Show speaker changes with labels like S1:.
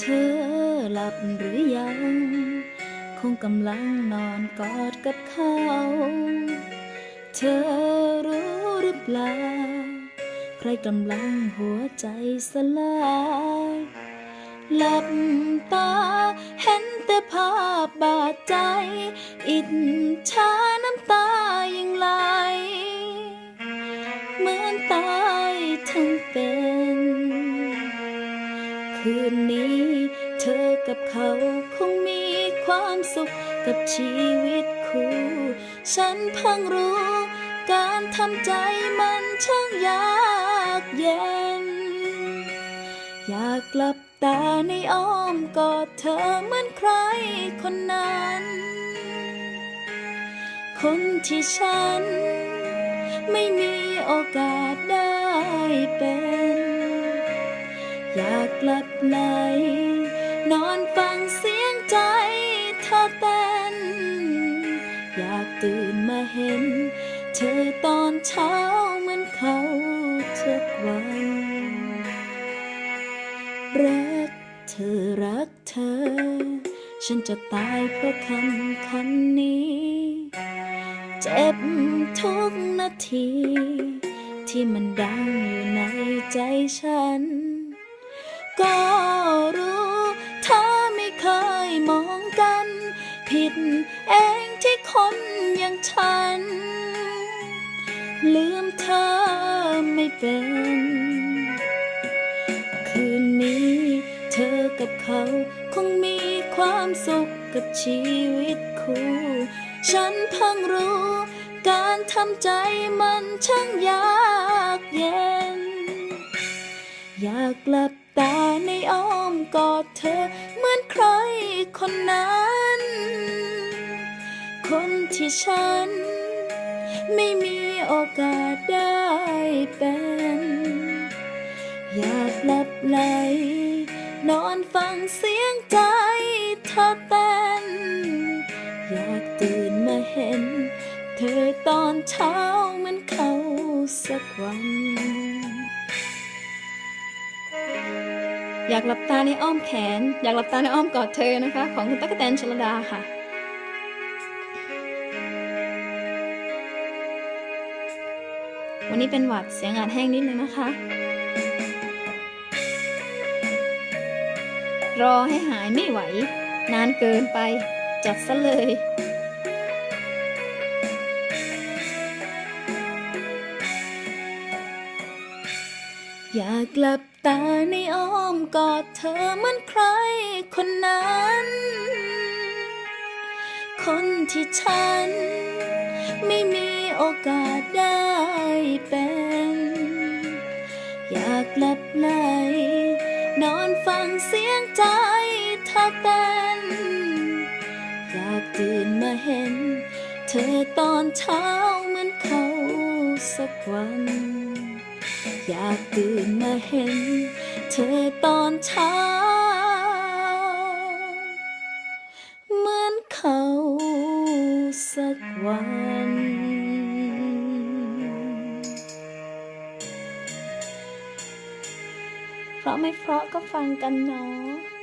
S1: เธอหลับหรือยัง คงกำลังนอนกอดกับเขา เธอรู้หรือเปล่า ใครกำลังหัวใจสลายหลับตาเห็นแต่ภาพบาดใจ อิจฉาน้ำตายังไหลเหมือนตายทั้งเป็น คืนนี้ เธอกับเขาคงมีความสุขกับชีวิตคู่ ฉันเพิ่งรู้ การทำใจมันช่างยากเย็น อยากหลับตาในอ้อมกอดเธอเหมือนใครคนนั้น คนที่ฉัน ไม่มีโอกาสได้เป็น อยากหลับไหลนอนฟังเสียงใจเธอเต้น อยากตื่นมาเห็น เธอตอนเช้าเหมือนเขาทุกวันรักเธอรักเธอ ฉันจะตายเพราะคำคำนี้ เจ็บทุกนาที ที่มันดังอยู่ในใจฉัน ก็รู้เธอไม่เคยมองกัน ผิดเองที่คนอย่างฉัน ลืมเธอไม่เป็น คืนนี้เธอกับเขาคงมีความสุขกับชีวิตคู่ ฉันเพิ่งรู้การทำใจมันช่างยากเย็น อยากหลับ ในอ้อมกอดเธอ เหมือนใครคนนั้น คนที่ฉัน ไม่มีโอกาสได้เป็น อยากหลับไหล นอนฟังเสียงใจเธอเต้น อยากตื่นมาเห็น เธอตอนเช้าเหมือนเขาสักวัน อยากหลับตาในอ้อมแขน อยากหลับตาในอ้อมกอดเธอนะคะ ของคุณตั๊กแตนชลดาค่ะ วันนี้เป็นหวัดเสียงอาจแห้งนิดนึงนะคะ รอให้หายไม่ไหว นานเกินไป จัดซะเลย อยากหลับตาในอ้อมกอดเธอเหมือนใครคนนั้น คนที่ฉัน ไม่มีโอกาสได้เป็น อยากหลับไหลนอนฟังเสียงใจเธอเต้นอยากตื่นมาเห็น เธอตอนเช้าเหมือนเขาสักวัน อยากตื่นมาเห็น เธอตอนเช้า เหมือนเขาสักวันเพราะไม่เพราะก็ฟังกันเนาะ